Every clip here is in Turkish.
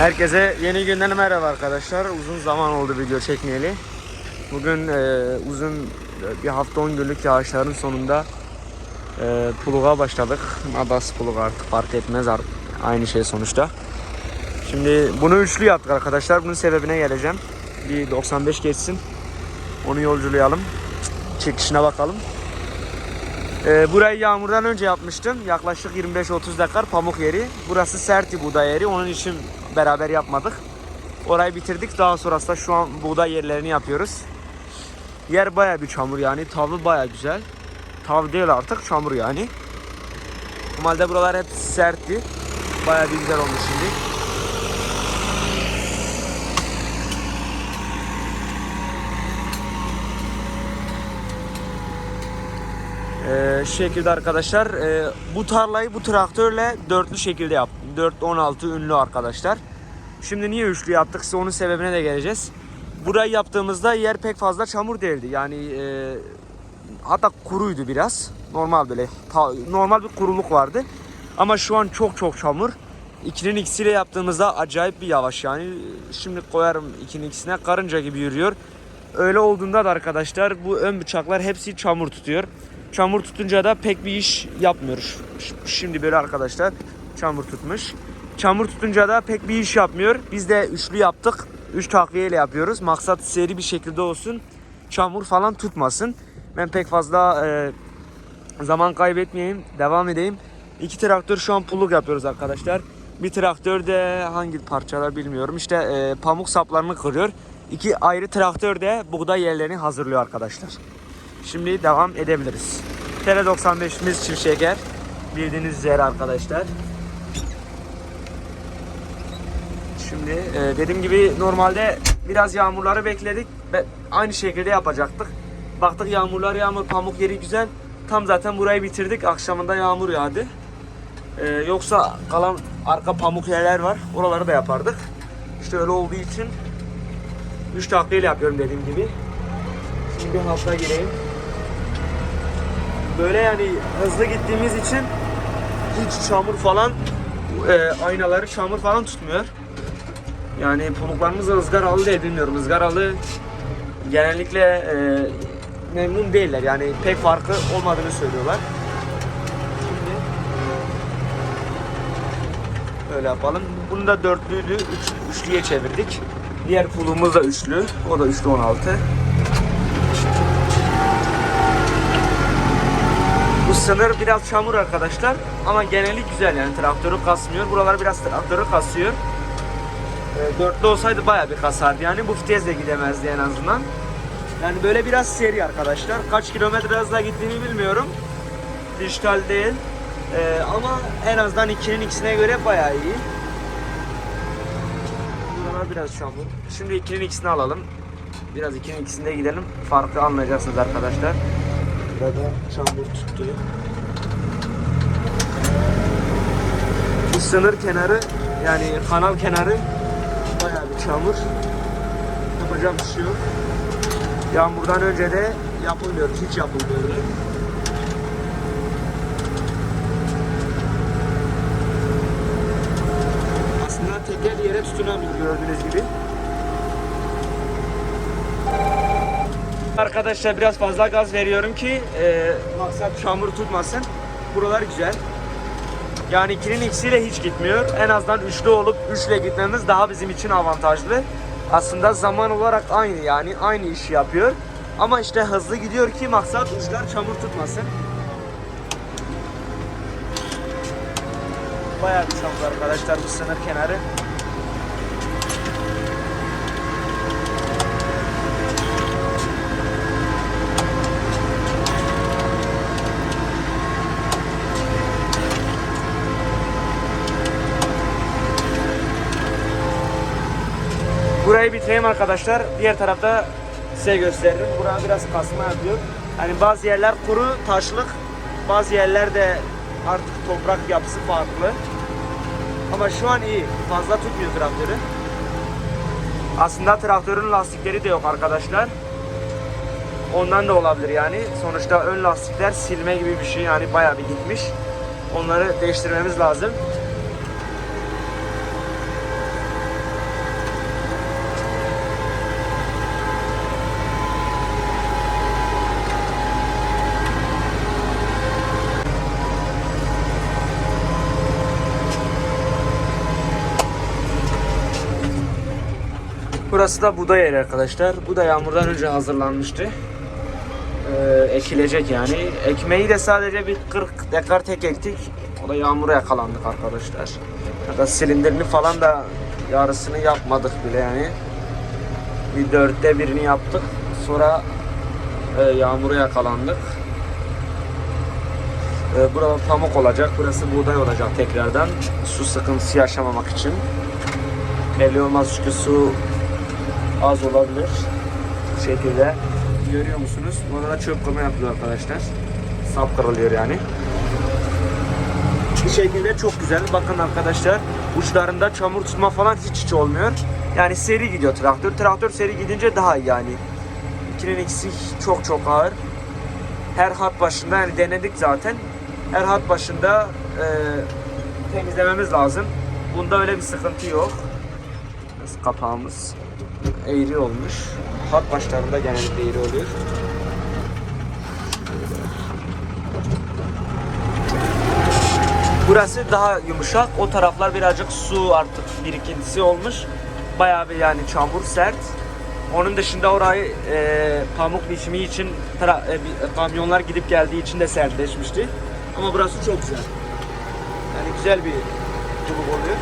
Herkese yeni günden merhaba arkadaşlar. Uzun zaman oldu video çekmeyeli. Bugün e, uzun e, bir hafta 10 günlük yağışların sonunda e, puluğa başladık. Adas puluk artık fark etmez artık aynı şey sonuçta. Şimdi bunu üçlü yaptık arkadaşlar. Bunun sebebine geleceğim. Bir 95 geçsin. Onu yolculayalım. Çekişine bakalım. Ee, burayı yağmurdan önce yapmıştım. Yaklaşık 25-30 dakika pamuk yeri. Burası serti buğday yeri. Onun için beraber yapmadık. Orayı bitirdik. Daha sonrasında şu an buğday yerlerini yapıyoruz. Yer baya bir çamur yani. Tavı baya güzel. Tav değil artık çamur yani. Normalde buralar hep sertti. Baya bir güzel olmuş şimdi. Ee, şekilde arkadaşlar e, bu tarlayı bu traktörle dörtlü şekilde yaptım. 4-16 ünlü arkadaşlar. Şimdi niye üçlü yaptık size onun sebebine de geleceğiz. Burayı yaptığımızda yer pek fazla çamur değildi. Yani e, hatta kuruydu biraz. Normal böyle ta- normal bir kuruluk vardı. Ama şu an çok çok çamur. İkinin ikisiyle yaptığımızda acayip bir yavaş yani. Şimdi koyarım ikinin ikisine karınca gibi yürüyor. Öyle olduğunda da arkadaşlar bu ön bıçaklar hepsi çamur tutuyor. Çamur tutunca da pek bir iş yapmıyor. Ş- Şimdi böyle arkadaşlar çamur tutmuş. Çamur tutunca da pek bir iş yapmıyor. Biz de üçlü yaptık. Üç takviyeyle yapıyoruz. Maksat seri bir şekilde olsun. Çamur falan tutmasın. Ben pek fazla e, zaman kaybetmeyeyim. Devam edeyim. İki traktör şu an pulluk yapıyoruz arkadaşlar. Bir traktör de hangi parçalar bilmiyorum. İşte e, pamuk saplarını kırıyor. İki ayrı traktör de buğday yerlerini hazırlıyor arkadaşlar. Şimdi devam edebiliriz. TR95'imiz çift şeker. Bildiğiniz üzere arkadaşlar. Şimdi e, dediğim gibi normalde biraz yağmurları bekledik ve aynı şekilde yapacaktık. Baktık yağmurlar yağmur pamuk yeri güzel. Tam zaten burayı bitirdik. Akşamında yağmur yağdı. E, yoksa kalan arka pamuk yerler var. Oraları da yapardık. İşte öyle olduğu için 3 takviyeyle yapıyorum dediğim gibi. Şimdi bir hafta gireyim. Böyle yani hızlı gittiğimiz için hiç çamur falan e, aynaları çamur falan tutmuyor. Yani pamuklarımız ızgaralı diye bilmiyorum. Izgaralı genellikle e, memnun değiller. Yani pek farkı olmadığını söylüyorlar. Şimdi öyle yapalım. Bunu da dörtlüydü. Üç, üçlüye çevirdik. Diğer pulumuz da üçlü. O da üçlü 16. Bu sınır biraz çamur arkadaşlar. Ama geneli güzel yani traktörü kasmıyor. Buralar biraz traktörü kasıyor. Dörtlü olsaydı baya bir kasardı yani bu vitesle gidemezdi en azından. Yani böyle biraz seri arkadaşlar. Kaç kilometre hızla gittiğini bilmiyorum. Dijital değil. E, ama en azından ikinin ikisine göre baya iyi. Buralar biraz çamur. Şimdi ikinin ikisini alalım. Biraz ikinin ikisinde gidelim. Farkı anlayacaksınız arkadaşlar. Burada çamur tuttu. Bu sınır kenarı yani kanal kenarı çamur. Yapacak bir şey yok. Yağmurdan önce de yapılmıyor. Hiç yapılmıyor. Aslında teker yere tutunamıyor gördüğünüz gibi. Arkadaşlar biraz fazla gaz veriyorum ki e, maksat çamur tutmasın. Buralar güzel. Yani ikinin ikisiyle hiç gitmiyor. En azından üçlü olup üçle gitmemiz daha bizim için avantajlı. Aslında zaman olarak aynı yani aynı işi yapıyor. Ama işte hızlı gidiyor ki maksat uçlar çamur tutmasın. Bayağı bir çamur arkadaşlar bu sınır kenarı. Bitireyim arkadaşlar. Diğer tarafta size gösteririm. Buraya biraz kasma yapıyor. Hani bazı yerler kuru, taşlık. Bazı yerler de artık toprak yapısı farklı. Ama şu an iyi. Fazla tutmuyor traktörü. Aslında traktörün lastikleri de yok arkadaşlar. Ondan da olabilir yani. Sonuçta ön lastikler silme gibi bir şey yani bayağı bir gitmiş. Onları değiştirmemiz lazım. Burası da buğday yeri arkadaşlar. Bu da yağmurdan önce hazırlanmıştı. Ee, ekilecek yani. Ekmeği de sadece bir 40 dekar tek ektik. O da yağmura yakalandık arkadaşlar. Da silindirini falan da yarısını yapmadık bile yani. Bir dörtte birini yaptık. Sonra e, yağmura yakalandık. E, burada pamuk olacak. Burası buğday olacak tekrardan. Su sıkıntısı yaşamamak için. Belli olmaz çünkü su az olabilir. Şekilde. Görüyor musunuz? Burada da çöp kırma yapılıyor arkadaşlar. Sap kırılıyor yani. Bu şekilde çok güzel. Bakın arkadaşlar uçlarında çamur tutma falan hiç hiç olmuyor. Yani seri gidiyor traktör. Traktör seri gidince daha iyi yani. İkinin ikisi çok çok ağır. Her hat başında yani denedik zaten. Her hat başında e, temizlememiz lazım. Bunda öyle bir sıkıntı yok. Kapağımız eğri olmuş. Hat başlarında genellikle eğri oluyor. Burası daha yumuşak. O taraflar birazcık su artık birikintisi olmuş. Bayağı bir yani çamur sert. Onun dışında orayı e, pamuk biçimi için tra- e, kamyonlar gidip geldiği için de sertleşmişti. Ama burası çok güzel. Yani güzel bir çubuk oluyor.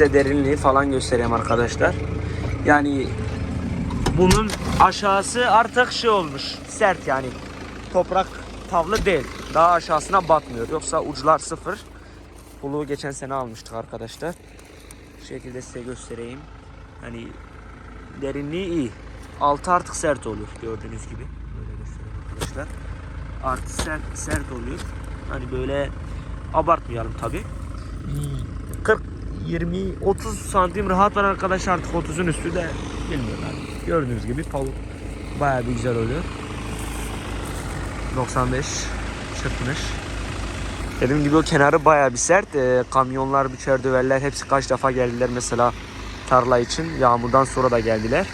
Size derinliği falan göstereyim arkadaşlar. Yani bunun aşağısı artık şey olmuş. Sert yani. Toprak tavlı değil. Daha aşağısına batmıyor. Yoksa uçlar sıfır. Pulu geçen sene almıştık arkadaşlar. Şu şekilde size göstereyim. Hani derinliği iyi. Altı artık sert oluyor gördüğünüz gibi. Böyle göstereyim arkadaşlar. Artı sert, sert oluyor. Hani böyle abartmayalım tabi. 40 20 30 santim rahat var arkadaşlar artık 30'un üstü de bilmiyorum yani. Gördüğünüz gibi pavuk bayağı bir güzel oluyor. 95 çırpınış. Dediğim gibi o kenarı bayağı bir sert. Ee, kamyonlar, biçer döverler hepsi kaç defa geldiler mesela tarla için. Yağmurdan sonra da geldiler.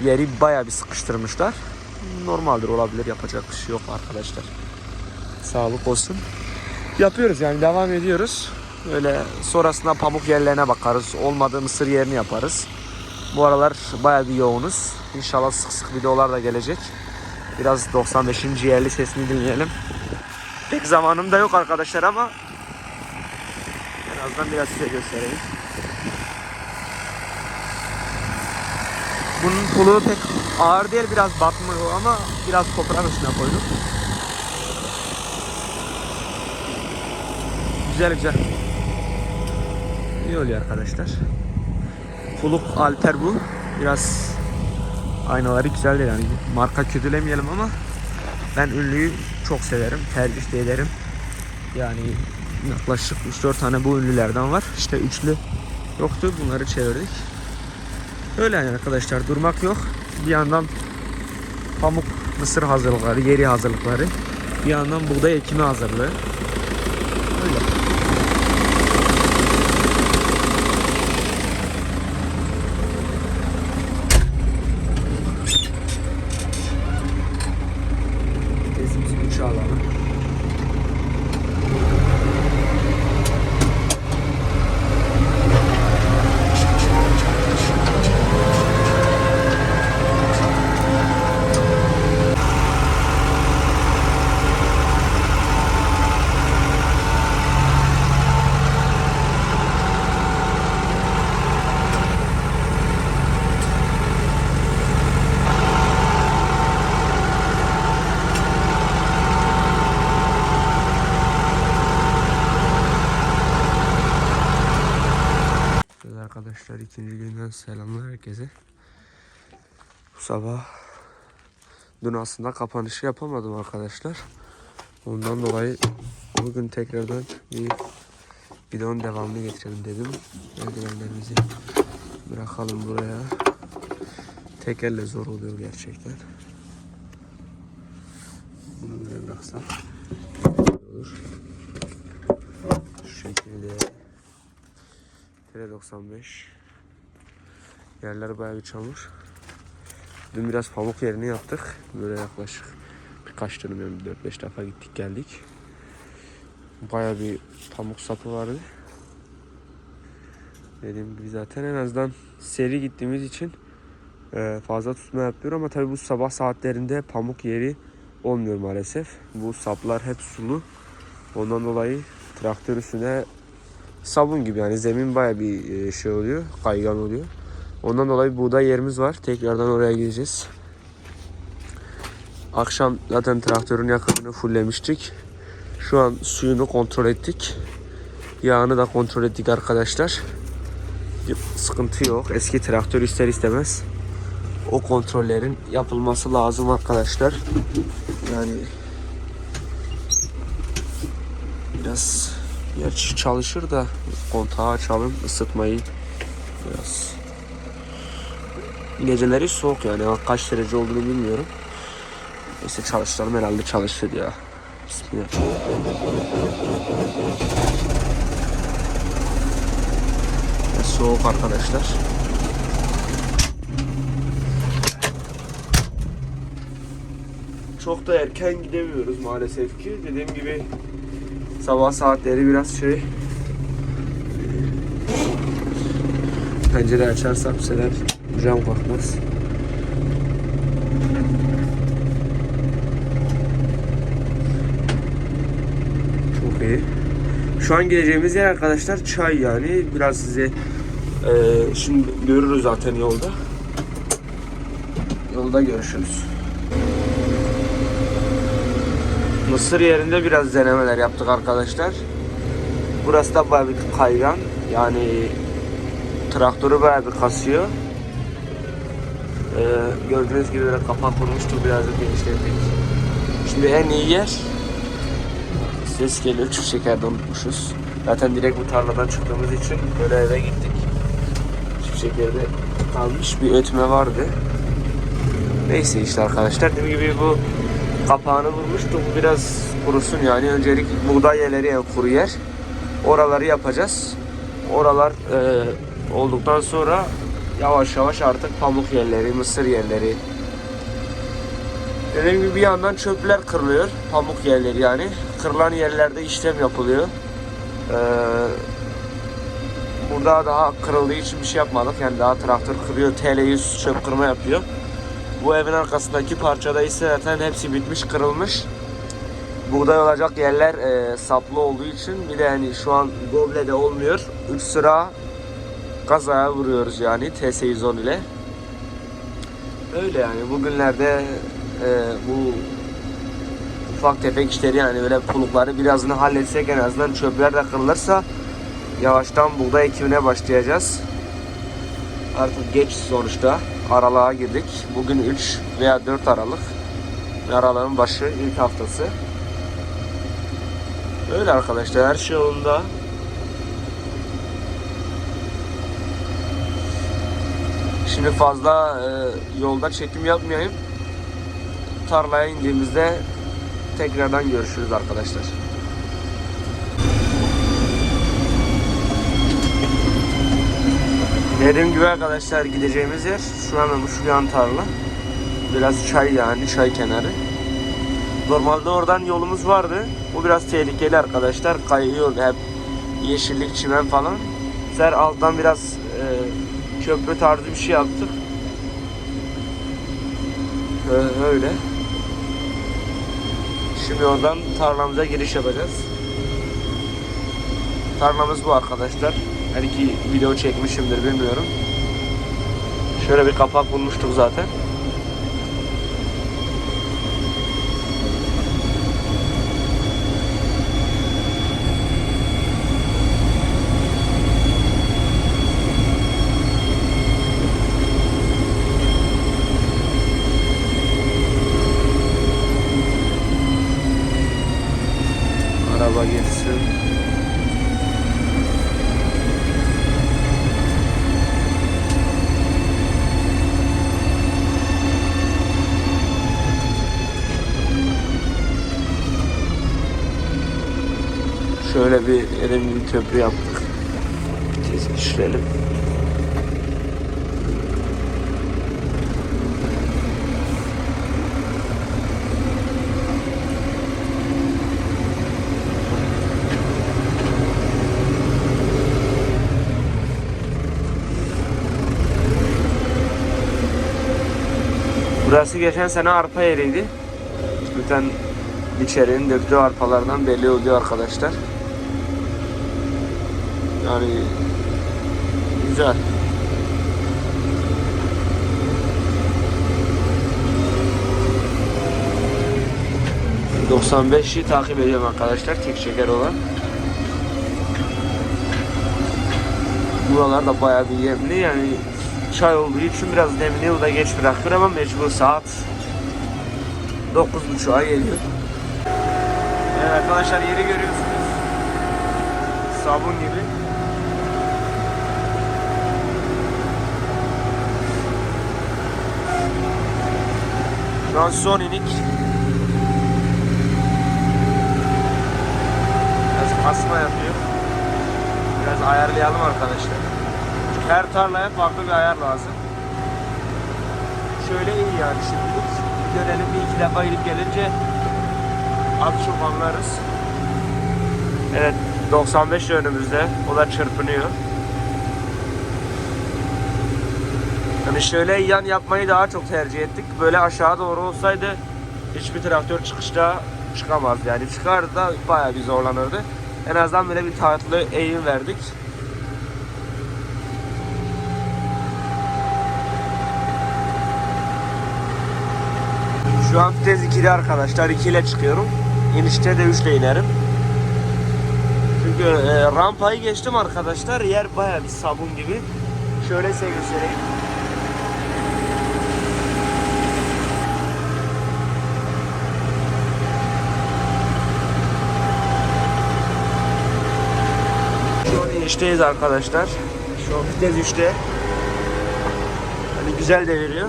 Yeri bayağı bir sıkıştırmışlar. Normaldir olabilir yapacak bir şey yok arkadaşlar. Sağlık olsun. Yapıyoruz yani devam ediyoruz. Böyle sonrasında pamuk yerlerine bakarız. Olmadığı mısır yerini yaparız. Bu aralar bayağı bir yoğunuz. İnşallah sık sık videolar da gelecek. Biraz 95. yerli sesini dinleyelim. Pek zamanım da yok arkadaşlar ama en azından biraz size göstereyim. Bunun pulu pek ağır değil biraz batmıyor ama biraz toprağın üstüne koydum. Güzel güzel. İyi oluyor arkadaşlar. Fuluk Alper bu. Biraz aynaları güzel değil yani. Marka kötülemeyelim ama ben ünlüyü çok severim. Tercih de ederim. Yani yaklaşık 3-4 tane bu ünlülerden var. İşte üçlü yoktu. Bunları çevirdik. Öyle yani arkadaşlar durmak yok. Bir yandan pamuk mısır hazırlıkları, yeri hazırlıkları. Bir yandan buğday ekimi hazırlığı. Öyle. Tezimizi uçağa alalım. Evet arkadaşlar ikinci günden selamlar herkese. Bu sabah dün aslında kapanışı yapamadım arkadaşlar. Ondan dolayı bugün tekrardan bir videonun devamını getirelim dedim. Eldivenlerimizi bırakalım buraya. Tek elle zor oluyor gerçekten. Bunu böyle bıraksam olur. Şu şekilde Metre 95. Yerler bayağı bir çamur. Dün biraz pamuk yerini yaptık. Böyle yaklaşık birkaç dönüm yani 4-5 defa gittik geldik. Bayağı bir pamuk sapı vardı. Dediğim gibi zaten en azından seri gittiğimiz için e, fazla tutma yapıyor ama tabii bu sabah saatlerinde pamuk yeri olmuyor maalesef. Bu saplar hep sulu. Ondan dolayı traktör üstüne sabun gibi yani zemin baya bir e, şey oluyor, kaygan oluyor. Ondan dolayı buğday yerimiz var. Tekrardan oraya gideceğiz. Akşam zaten traktörün yakıtını fulllemiştik. Şu an suyunu kontrol ettik. Yağını da kontrol ettik arkadaşlar. Sıkıntı yok. Eski traktör ister istemez o kontrollerin yapılması lazım arkadaşlar. Yani biraz gerçi çalışır da kontağı açalım ısıtmayı biraz geceleri soğuk yani kaç derece olduğunu bilmiyorum. Neyse çalıştıralım herhalde çalışır ya. Bismillah. Soğuk arkadaşlar. Çok da erken gidemiyoruz maalesef ki. Dediğim gibi sabah saatleri biraz şey pencere açarsam bu cam korkmaz. Çok iyi. Şu an geleceğimiz yer arkadaşlar çay yani. Biraz size e, şimdi görürüz zaten yolda. Yolda görüşürüz. Mısır yerinde biraz denemeler yaptık arkadaşlar. Burası da bayağı bir kaygan. Yani traktörü bayağı bir kasıyor. Ee, gördüğünüz gibi böyle kapak kurmuştuk biraz da genişlettik. Şimdi en iyi yer ses geliyor çift şekerde unutmuşuz. Zaten direkt bu tarladan çıktığımız için böyle eve gittik. Çift şekerde kalmış bir ötme vardı. Neyse işte arkadaşlar dediğim gibi bu kapağını vurmuştuk. Bu biraz kurusun yani. Öncelikle buğday yerleri yani kuru yer. Oraları yapacağız. Oralar e, olduktan sonra yavaş yavaş artık pamuk yerleri, mısır yerleri. Dediğim gibi bir yandan çöpler kırılıyor. Pamuk yerleri yani. Kırılan yerlerde işlem yapılıyor. Ee, burada daha kırıldığı için bir şey yapmadık. Yani daha traktör kırıyor. TL100 çöp kırma yapıyor. Bu evin arkasındaki parçada ise zaten hepsi bitmiş, kırılmış. Buğday olacak yerler e, saplı olduğu için bir de yani şu an Goble'de olmuyor. 3 sıra kazaya vuruyoruz yani TS110 ile. Öyle yani bugünlerde e, bu ufak tefek işleri yani böyle pulukları birazını halletsek en azından çöpler de kırılırsa yavaştan buğday ekimine başlayacağız. Artık geç sonuçta aralığa girdik. Bugün 3 veya 4 Aralık. Aralığın başı ilk haftası. Öyle arkadaşlar her şey yolunda. Şimdi fazla e, yolda çekim yapmayayım. Tarlaya indiğimizde tekrardan görüşürüz arkadaşlar. Dediğim gibi arkadaşlar gideceğimiz yer şu hemen şu yan tarla. Biraz çay yani çay kenarı. Normalde oradan yolumuz vardı. Bu biraz tehlikeli arkadaşlar. Kayıyor hep yeşillik çimen falan. Ser alttan biraz e, köprü tarzı bir şey yaptık. Öyle. Şimdi oradan tarlamıza giriş yapacağız. Tarlamız bu arkadaşlar. Belki video çekmişimdir bilmiyorum. Şöyle bir kapak bulmuştuk zaten. Araba geçsin. Şöyle bir elim bir köprü yaptık. Vitesi düşürelim. Burası geçen sene arpa yeriydi. Bütün içerinin döktüğü arpalardan belli oluyor arkadaşlar. Yani güzel. ...95'i takip ediyorum arkadaşlar tek şeker olan. Buralar da bayağı bir yemli yani çay olduğu için biraz demli yılda geç bırakır ama mecbur saat 9.30'a geliyor. Evet arkadaşlar yeri görüyorsunuz. Sabun gibi. Şu an son inik. Biraz kasma yapıyor. Biraz ayarlayalım arkadaşlar. Her tarlaya farklı bir ayar lazım. Şöyle iyi yani şimdilik. Dönelim bir iki defa gidip gelince az çok anlarız. Evet 95 önümüzde. O da çırpınıyor. Yani şöyle yan yapmayı daha çok tercih ettik. Böyle aşağı doğru olsaydı hiçbir traktör çıkışta çıkamaz. Yani çıkardı da bayağı bir zorlanırdı. En azından böyle bir tatlı eğim verdik. Şu an vites 2'de arkadaşlar. 2 ile çıkıyorum. İnişte de 3 ile inerim. Çünkü e, rampayı geçtim arkadaşlar. Yer bayağı bir sabun gibi. Şöyle size göstereyim. Şu an inişteyiz arkadaşlar. Şu an vites 3'te. Hani güzel deviriyor.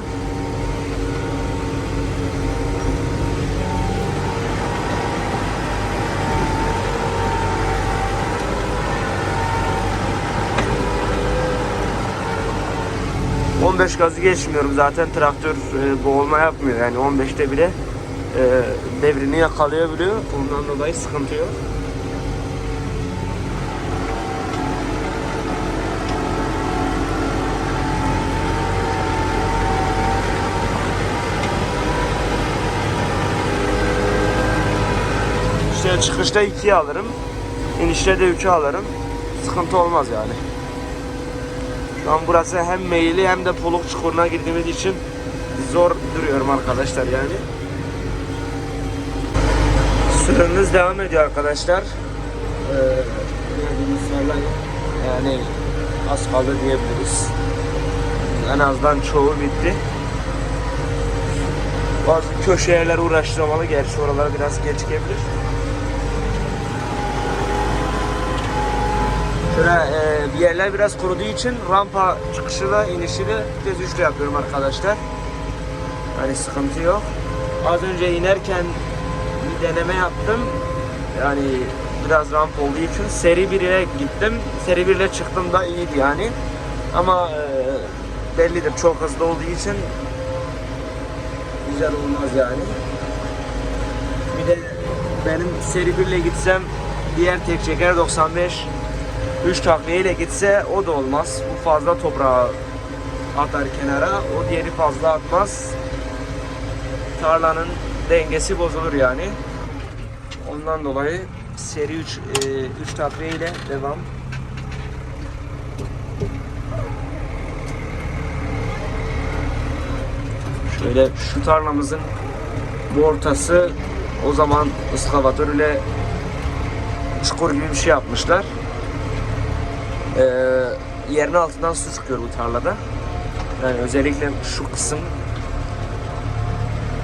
...15 gazı geçmiyorum zaten traktör e, boğulma yapmıyor yani 15'te bile e, devrini yakalayabiliyor bundan dolayı sıkıntı yok. Çıkışta 2'yi alırım. inişte de 3'ü alırım. Sıkıntı olmaz yani. Şu an burası hem meyili hem de poluk çukuruna girdiğimiz için zor duruyorum arkadaşlar yani. Sürümümüz devam ediyor arkadaşlar. Ee, yani az kaldı diyebiliriz. En azından çoğu bitti. Bazı köşe yerler uğraştırmalı. Gerçi oralar biraz geç Şöyle e, yerler biraz kuruduğu için rampa çıkışıyla inişini vites üçlü yapıyorum arkadaşlar. Yani sıkıntı yok. Az önce inerken bir deneme yaptım. Yani biraz ramp olduğu için seri 1 ile gittim. Seri 1 ile çıktım da iyiydi yani. Ama e, bellidir çok hızlı olduğu için güzel olmaz yani. Bir de benim seri 1 ile gitsem diğer tek çeker 95 3 takviye ile gitse o da olmaz. Bu fazla toprağı atar kenara. O diğeri fazla atmaz. Tarlanın dengesi bozulur yani. Ondan dolayı seri 3 3 takviye ile devam. Şöyle şu tarlamızın bu ortası o zaman ıskavatör ile çukur gibi bir şey yapmışlar. Ee, yerin altından su çıkıyor bu tarlada. Yani özellikle şu kısım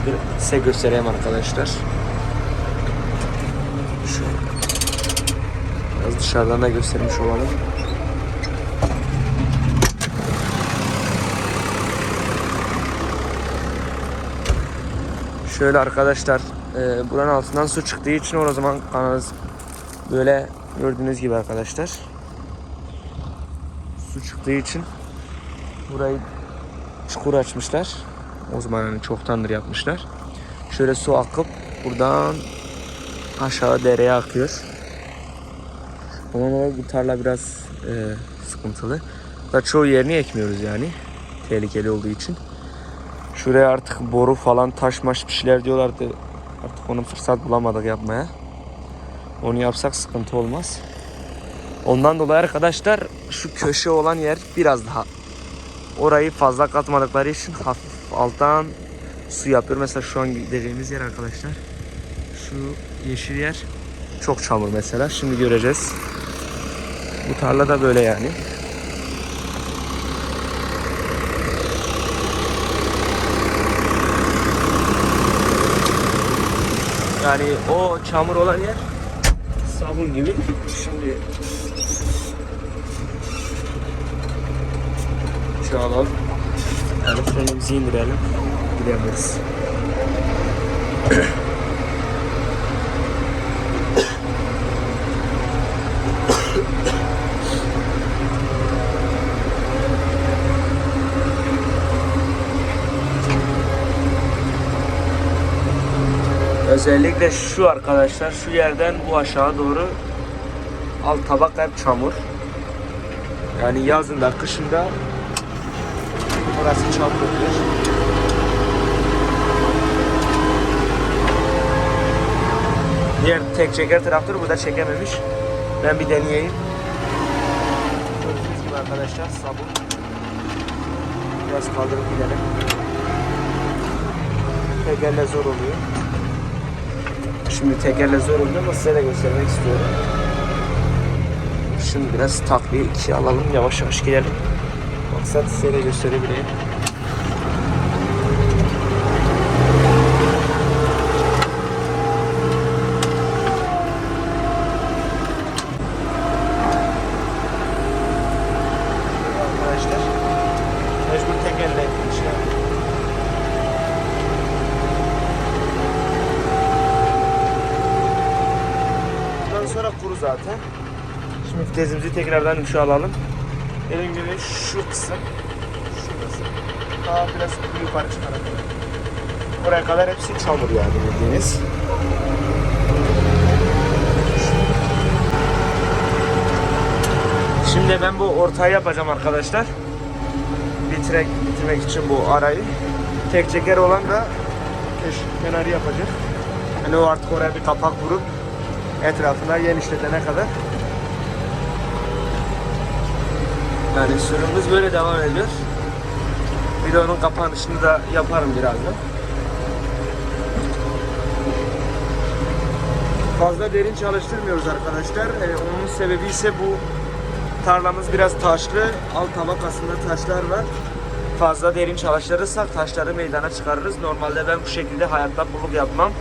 bir size göstereyim arkadaşlar. Şöyle. Biraz dışarıdan da göstermiş olalım. Şöyle arkadaşlar e, buranın altından su çıktığı için o zaman kanalımız böyle gördüğünüz gibi arkadaşlar. Çıktığı için burayı çukur açmışlar. O zaman yani çoktandır yapmışlar. Şöyle su akıp buradan aşağı dereye akıyor. Ama bu tarla biraz e, sıkıntılı. Da çoğu yerini ekmiyoruz yani. Tehlikeli olduğu için. Şuraya artık boru falan taşmaş bir şeyler diyorlardı. Artık onun fırsat bulamadık yapmaya. Onu yapsak sıkıntı olmaz. Ondan dolayı arkadaşlar şu köşe olan yer biraz daha orayı fazla katmadıkları için hafif alttan su yapıyor. Mesela şu an gideceğimiz yer arkadaşlar. Şu yeşil yer çok çamur mesela. Şimdi göreceğiz. Bu tarla da böyle yani. Yani o çamur olan yer sabun gibi. Şimdi şu alalım. Yani frenimizi indirelim. Gidebiliriz. Özellikle şu arkadaşlar şu yerden bu aşağı doğru alt tabak hep çamur. Yani yazında kışında orası çamur oluyor. Diğer tek çeker traktör burada çekememiş. Ben bir deneyeyim. Gördüğünüz gibi arkadaşlar sabun. Biraz kaldırıp gidelim. Tekerle zor oluyor. Şimdi tekerle zor oluyor ama size de göstermek istiyorum. Şimdi biraz takviye iki alalım yavaş yavaş gidelim. Maksat size de gösterebileyim. Sonra kuru zaten. Şimdi vitesimizi tekrardan 3'e alalım. Dediğim gibi şu kısım, şu kısım daha biraz yukarı çıkarak. Oraya kadar hepsi çamur yani bildiğiniz. Şimdi ben bu ortayı yapacağım arkadaşlar. Bitirek, bitirmek için bu arayı. Tek çeker olan da kenarı yapacak. Yani o artık oraya bir kapak vurup etrafına genişletene kadar. Yani sürümümüz böyle devam ediyor. Videonun kapanışını da yaparım birazdan. Fazla derin çalıştırmıyoruz arkadaşlar. Ee, onun sebebi ise bu tarlamız biraz taşlı. Alt tabakasında taşlar var. Fazla derin çalıştırırsak taşları meydana çıkarırız. Normalde ben bu şekilde hayatta buluk yapmam.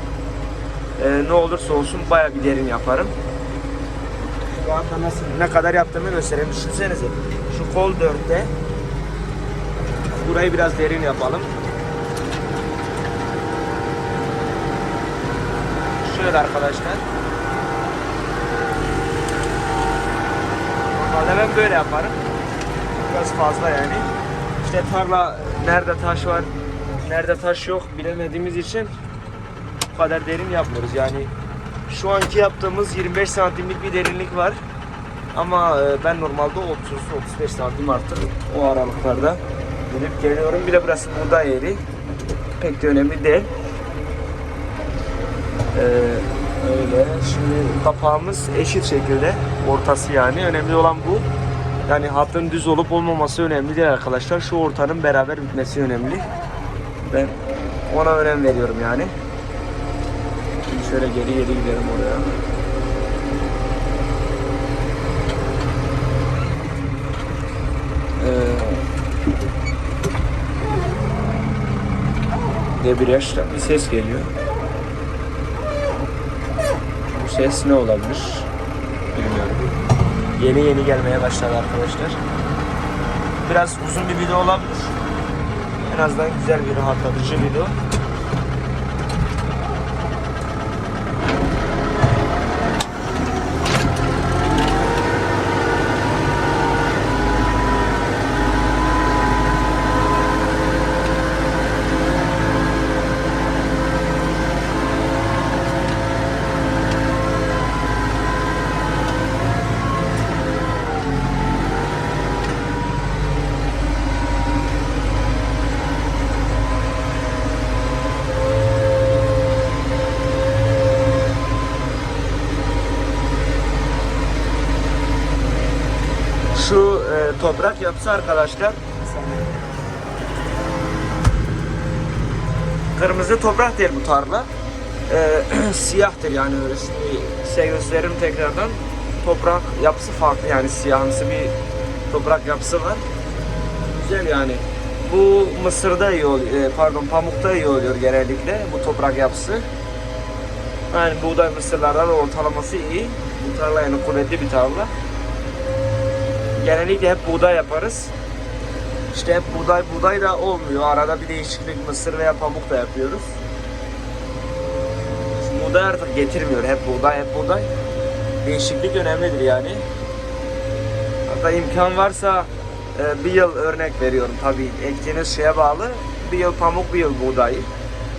Ee, ne olursa olsun baya bir derin yaparım. Şu nasıl, ne kadar yaptığımı göstereyim. Düşünsenize. Şu kol dörtte. Burayı biraz derin yapalım. Şöyle arkadaşlar. Normalde ben böyle yaparım. Biraz fazla yani. İşte tarla nerede taş var, nerede taş yok bilemediğimiz için bu kadar derin yapmıyoruz. Yani şu anki yaptığımız 25 santimlik bir derinlik var. Ama e, ben normalde 30-35 santim artık o aralıklarda gidip geliyorum. Bir de burası buğday yeri. Pek de önemli değil. Ee, öyle. Şimdi kapağımız eşit şekilde. Ortası yani. Önemli olan bu. Yani hattın düz olup olmaması önemli değil arkadaşlar. Şu ortanın beraber bitmesi önemli. Ben ona önem veriyorum yani. Şimdi şöyle geri geri gidelim oraya. Ee, debriyajdan bir ses geliyor. Bu ses ne olabilir? Bilmiyorum. Yeni yeni gelmeye başladı arkadaşlar. Biraz uzun bir video olabilir. En azından güzel bir rahatlatıcı video. Şu e, toprak yapısı arkadaşlar Kırmızı toprak değil bu tarla. Ee, siyahtır yani öyle size gösteririm tekrardan. Toprak yapısı farklı yani siyahımsı bir toprak yapısı var. Güzel yani. Bu mısırda iyi oluyor, e, pardon pamukta iyi oluyor genellikle bu toprak yapısı. Yani buğday mısırlarda da ortalaması iyi. Bu tarla yani kuvvetli bir tarla. Genellikle hep buğday yaparız. İşte hep buğday buğday da olmuyor. Arada bir değişiklik mısır veya pamuk da yapıyoruz. Buğday artık getirmiyor. Hep buğday hep buğday. Değişiklik önemlidir yani. Hatta imkan varsa e, bir yıl örnek veriyorum tabii ektiğiniz şeye bağlı. Bir yıl pamuk bir yıl buğday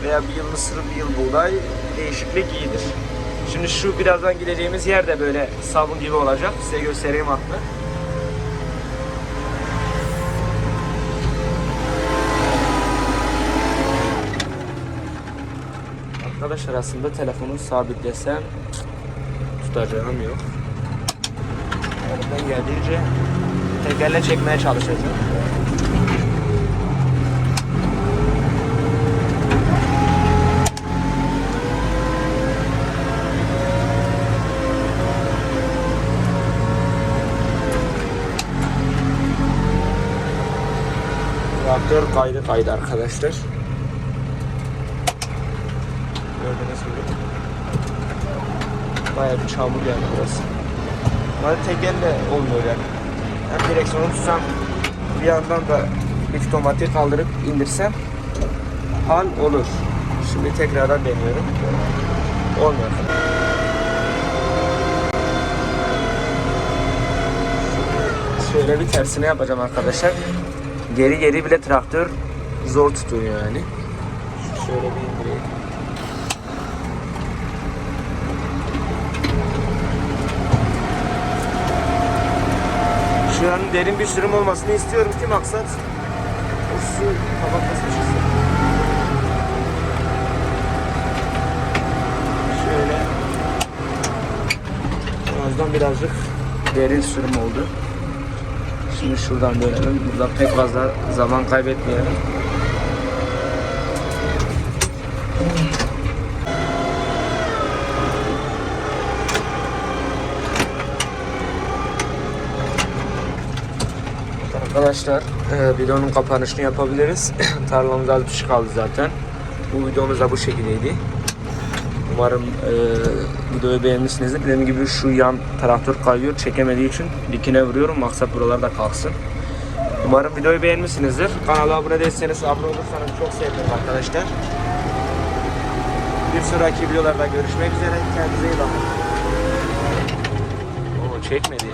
veya bir yıl mısır bir yıl buğday değişiklik iyidir. Şimdi şu birazdan gideceğimiz yer de böyle sabun gibi olacak. Size göstereyim hatta. Arkadaşlar aslında telefonu sabitlesem tutacağım yok. Elimden geldiğince tekerle çekmeye çalışacağım. Traktör kaydı kaydı arkadaşlar. Gördüğünüz gibi. Bayağı bir çamur yani burası. Ama tek elle olmuyor yani. Hem direksiyonu tutsam bir yandan da bir otomatiği kaldırıp indirsem hal olur. Şimdi tekrardan deniyorum. Olmuyor. Şöyle bir tersine yapacağım arkadaşlar. Geri geri bile traktör zor tutuyor yani. Şöyle bir indireyim. Şu an derin bir sürüm olmasını istiyorum ki maksat o su kapatması çıksın. Şöyle Ağızdan birazcık derin sürüm oldu. Şimdi şuradan dönelim. Burada pek fazla zaman kaybetmeyelim. Arkadaşlar e, videonun kapanışını yapabiliriz. Tarlamız az bir şey kaldı zaten. Bu videomuz da bu şekildeydi. Umarım e, videoyu beğenmişsinizdir. Dediğim gibi şu yan traktör kayıyor. Çekemediği için dikine vuruyorum. Maksat buralarda kalksın. Umarım videoyu beğenmişsinizdir. Kanala abone değilseniz abone olursanız çok sevinirim arkadaşlar. Bir sonraki videolarda görüşmek üzere. Kendinize iyi bakın. Oo çekmedi.